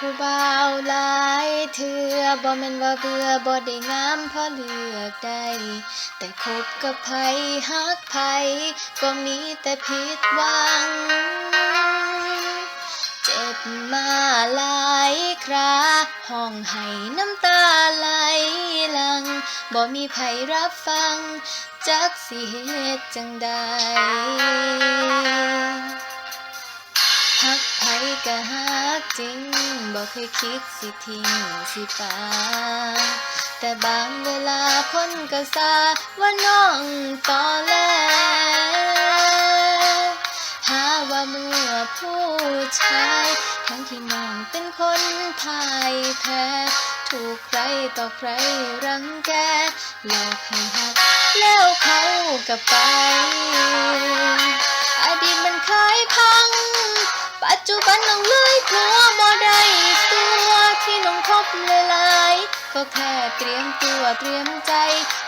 ผู้เถื่อบ่แม่นว่าเบื่อบ่ได้งามพอเลือกได้แต่คบกับไผฮักไผก็มีแต่ผิดหวัง เจ็บมาหลายคราห้องให้น้ำตาไหลหลังบ่มีไผรับฟัง จักสิเหตุจังใดฮักไผก็ฮักจริง บ่เคยคิดสิทิ้งสิปาแต่บางเวลาคนก็ซาว่าน้องตอแลหาว่าเมื่อผู้ชาย ทั้งที่น้องเป็นคนพ่ายแพ้ถูกใครต่อใครรังแกหลอกให้หักแล้วเขาก็ไป ก็แค่เตรียมตัวเตรียมใจ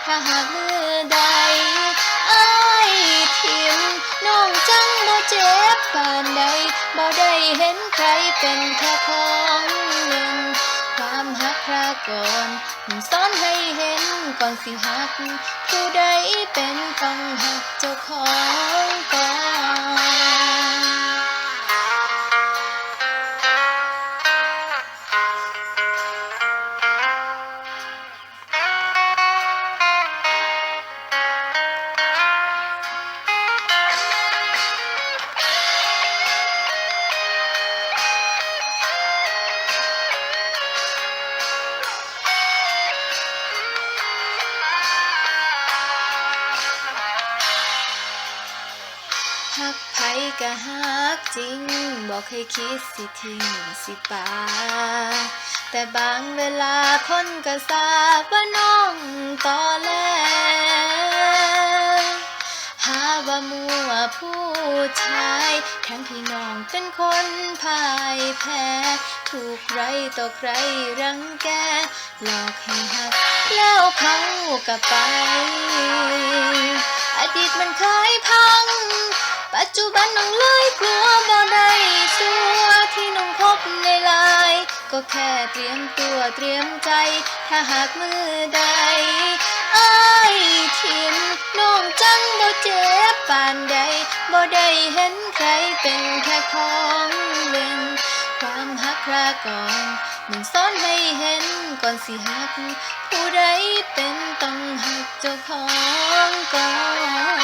ถ้าหากมือใดอ้ายทิมน้องจังบ่เจ็บปานใดบ่ได้เห็นใครเป็นแค่ของเล่นความหักคราก่อนสอนให้เห็นก่อนสิหัก ผู้ใดเป็นต้องหักเจ้าของก่อน ไผก็ฮักจริง บอกเคยคิดสิทิ้งสิปาแต่บางเวลาคนก็ทราบว่าน้องต่อแลหาว่ามัวผู้ชาย ทั้งที่น้องเป็นคนพ่ายแพ้ ถูกใครต่อใครรังแก หลอกให้หัก แล้วเขาก็ไป อดีตมันเคยพัง ปัจจุบันน้องเลยกลัวบ่ได้ตัวที่น้องคบในไลน์ก็แค่เตรียมตัวเตรียมใจ ถ้าหากมือใดอ้ายทิมน้องจังบ่เจ็บปานใดบ่ได้เห็นใครเป็นแค่ของเล่นความฮักคราก่อนมันสอนให้เห็นก่อนสิหัก ผู้ใดเป็นต้องหักเจ้าของก่อน